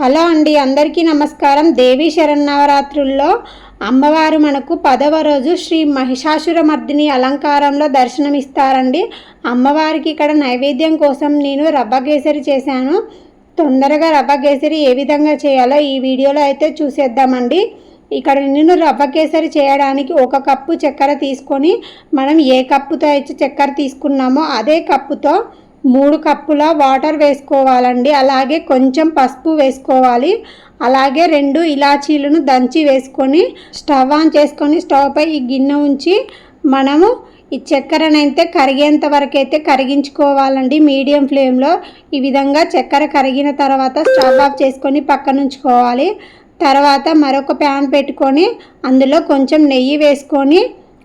Hello అండి అందరికీ నమస్కారం. దేవి శరన్నవరాత్రుల్లో అమ్మవారు మనకు పదవ రోజు శ్రీ మహిషాసురమర్దిని అలంకారంలో దర్శనమిస్తారండి. అమ్మవారికి ఇక్కడ నైవేద్యం కోసం నేను రవ్వ కేసరి చేశాను. తొందరగా రవ్వ కేసరి ఏ విధంగా చేయాలో ఈ వీడియోలో అయితే చూసేద్దామండి. ఇక్కడ నేను రవ్వ కేసరి చేయడానికి ఒక కప్పు చక్కెర తీసుకొని మనం ఏ కప్పుతో అయితే చక్కెర తీసుకున్నామో అదే కప్పుతో మూడు కప్పుల వాటర్ వేసుకోవాలండి. అలాగే కొంచెం పసుపు వేసుకోవాలి. అలాగే రెండు ఇలాచీలను దంచి వేసుకొని స్టవ్ ఆన్ చేసుకొని స్టవ్ పై ఈ గిన్నె ఉంచి మనము ఈ చక్కెరనైతే కరిగేంత వరకు అయితే కరిగించుకోవాలండి. మీడియం ఫ్లేమ్లో ఈ విధంగా చక్కెర కరిగిన తర్వాత స్టవ్ ఆఫ్ చేసుకొని పక్కన ఉంచుకోవాలి తర్వాత మరొక ప్యాన్ పెట్టుకొని అందులో కొంచెం నెయ్యి వేసుకొని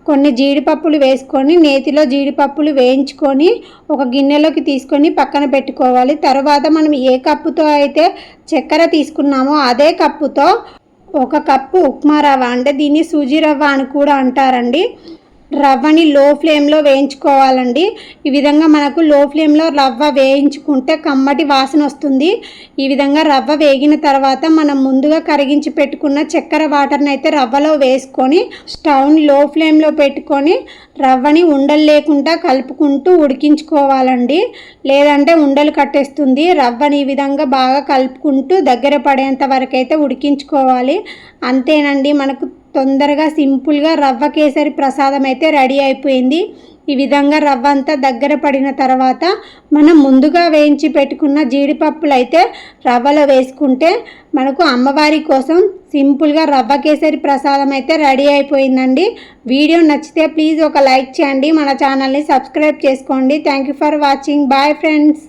కొన్ని జీడిపప్పులు వేసుకొని నేతిలో జీడిపప్పులు వేయించుకొని ఒక గిన్నెలోకి తీసుకొని పక్కన పెట్టుకోవాలి. తర్వాత మనం ఏ కప్పుతో అయితే చక్కెర తీసుకున్నామో అదే కప్పుతో ఒక కప్పు ఉప్మా రవ్వ. అంటే దీన్ని సూజీ రవ్వ అని కూడా అంటారండి. రవ్వని లో ఫ్లేమ్లో వేయించుకోవాలండి. ఈ విధంగా మనకు లో ఫ్లేమ్లో రవ్వ వేయించుకుంటే కమ్మటి వాసన వస్తుంది. ఈ విధంగా రవ్వ వేగిన తర్వాత మనం ముందుగా కరిగించి పెట్టుకున్న చక్కెర వాటర్ని అయితే రవ్వలో వేసుకొని స్టవ్ని లో ఫ్లేమ్లో పెట్టుకొని రవ్వని ఉండలు లేకుండా కలుపుకుంటూ ఉడికించుకోవాలండి. లేదంటే ఉండలు కట్టేస్తుంది. రవ్వని ఈ విధంగా బాగా కలుపుకుంటూ దగ్గర పడేంత వరకు అయితే ఉడికించుకోవాలి. అంతేనండి మనకు తొందరగా సింపుల్గా రవ్వ కేసరి ప్రసాదం అయితే రెడీ అయిపోయింది. ఈ విధంగా రవ్వ అంతా దగ్గర పడిన తర్వాత మనం ముందుగా వేయించి పెట్టుకున్న జీడిపప్పులు అయితే రవ్వలో వేసుకుంటే మనకు అమ్మవారి కోసం సింపుల్గా రవ్వ కేసరి ప్రసాదం అయితే రెడీ అయిపోయిందండి. వీడియో నచ్చితే ప్లీజ్ ఒక లైక్ చేయండి. మన ఛానల్ని సబ్స్క్రైబ్ చేసుకోండి. Thank you for watching. Bye friends.